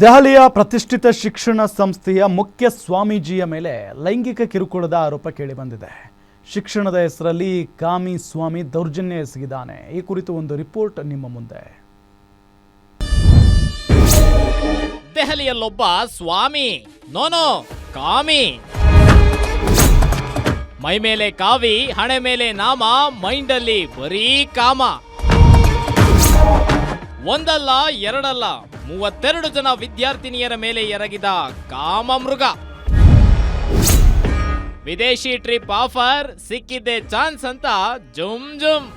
ದೆಹಲಿಯ ಪ್ರತಿಷ್ಠಿತ ಶಿಕ್ಷಣ ಸಂಸ್ಥೆಯ ಮುಖ್ಯ ಸ್ವಾಮೀಜಿಯ ಮೇಲೆ ಲೈಂಗಿಕ ಕಿರುಕುಳದ ಆರೋಪ ಕೇಳಿಬಂದಿದೆ ಶಿಕ್ಷಣದ ಹೆಸರಲ್ಲಿ ಕಾಮಿ ಸ್ವಾಮಿ ದೌರ್ಜನ್ಯ ಎಸಗಿದ್ದಾನೆ. ಈ ಕುರಿತು ಒಂದು ರಿಪೋರ್ಟ್ ನಿಮ್ಮ ಮುಂದೆ. ದೆಹಲಿಯಲ್ಲೊಬ್ಬ ಸ್ವಾಮಿ. ನೋನೋ ಕಾಮಿ. ಮೈ ಮೇಲೆ ಕಾವಿ, ಹಣೆ ಮೇಲೆ ನಾಮ, ಮೈಂಡಲ್ಲಿ ಬರೀ ಕಾಮ. ಒಂದಲ್ಲ, ಎರಡಲ್ಲ, ಮೂವತ್ತೆರಡು ಜನ ವಿದ್ಯಾರ್ಥಿನಿಯರ ಮೇಲೆ ಎರಗಿದ ಕಾಮ ಮೃಗ ವಿದೇಶಿ ಟ್ರಿಪ್ ಆಫರ್, ಸಿಕ್ಕಿದ್ದೆ ಚಾನ್ಸ್ ಅಂತ ಜುಮ್ ಜುಮ್.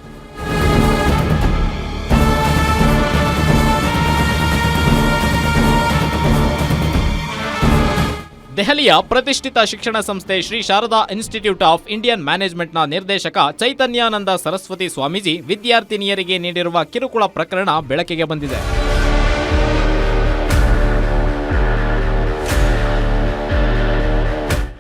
ದೆಹಲಿಯ ಪ್ರತಿಷ್ಠಿತ ಶಿಕ್ಷಣ ಸಂಸ್ಥೆ Shri Sharada institute of Indian ಮ್ಯಾನೇಜ್ಮೆಂಟ್ನ ನಿರ್ದೇಶಕ ಚೈತನ್ಯಾನಂದ ಸರಸ್ವತಿ ಸ್ವಾಮೀಜಿ ವಿದ್ಯಾರ್ಥಿನಿಯರಿಗೆ ನೀಡಿರುವ ಕಿರುಕುಳ ಪ್ರಕರಣ ಬೆಳಕಿಗೆ ಬಂದಿದೆ.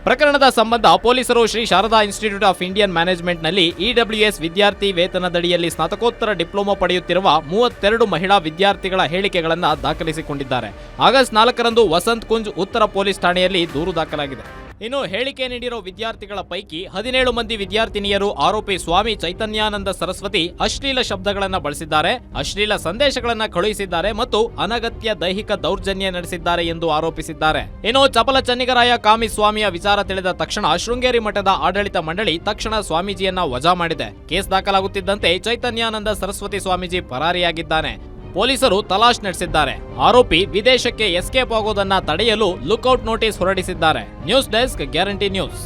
ಪ್ರಕರಣದ ಸಂಬಂಧ ಪೊಲೀಸರು Shri Sharada institute of Indian ಮ್ಯಾನೇಜ್ಮೆಂಟ್ನಲ್ಲಿ EWS ವಿದ್ಯಾರ್ಥಿ ವೇತನದಡಿಯಲ್ಲಿ ಸ್ನಾತಕೋತ್ತರ ಡಿಪ್ಲೊಮಾ ಪಡೆಯುತ್ತಿರುವ ಮೂವತ್ತೆರಡು ಮಹಿಳಾ ವಿದ್ಯಾರ್ಥಿಗಳ ಹೇಳಿಕೆಗಳನ್ನು ದಾಖಲಿಸಿಕೊಂಡಿದ್ದಾರೆ. ಆಗಸ್ಟ್ ನಾಲ್ಕರಂದು ವಸಂತ್ ಕುಂಜ್ ಉತ್ತರ ಪೊಲೀಸ್ ಠಾಣೆಯಲ್ಲಿ ದೂರು ದಾಖಲಾಗಿದೆ. ಇನ್ನು ಹೇಳಿಕೆ ನೀಡಿರೋ ವಿದ್ಯಾರ್ಥಿಗಳ ಪೈಕಿ ಹದಿನೇಳು ಮಂದಿ ವಿದ್ಯಾರ್ಥಿನಿಯರು ಆರೋಪಿ ಸ್ವಾಮಿ ಚೈತನ್ಯಾನಂದ ಸರಸ್ವತಿ ಅಶ್ಲೀಲ ಶಬ್ದಗಳನ್ನು ಬಳಸಿದ್ದಾರೆ, ಅಶ್ಲೀಲ ಸಂದೇಶಗಳನ್ನು ಕಳುಹಿಸಿದ್ದಾರೆ ಮತ್ತು ಅನಗತ್ಯ ದೈಹಿಕ ದೌರ್ಜನ್ಯ ನಡೆಸಿದ್ದಾರೆ ಎಂದು ಆರೋಪಿಸಿದ್ದಾರೆ. ಇನ್ನು ಚಪಲ ಚನ್ನಿಗರಾಯ ಕಾಮಿ ಸ್ವಾಮಿಯ ವಿಚಾರ ತಿಳಿದ ತಕ್ಷಣ ಶೃಂಗೇರಿ ಮಠದ ಆಡಳಿತ ಮಂಡಳಿ ತಕ್ಷಣ ಸ್ವಾಮೀಜಿಯನ್ನ ವಜಾ ಮಾಡಿದೆ. ಕೇಸ್ ದಾಖಲಾಗುತ್ತಿದ್ದಂತೆ ಚೈತನ್ಯಾನಂದ ಸರಸ್ವತಿ ಸ್ವಾಮೀಜಿ ಪರಾರಿಯಾಗಿದ್ದಾನೆ. ಪೊಲೀಸರು ತಲಾಶ್ ನಡೆಸಿದ್ದಾರೆ. ಆರೋಪಿ ವಿದೇಶಕ್ಕೆ ಎಸ್ಕೇಪ್ ಆಗೋದನ್ನ ತಡೆಯಲು ಲುಕ್ಔಟ್ ನೋಟಿಸ್ ಹೊರಡಿಸಿದ್ದಾರೆ. News desk Guarantee News.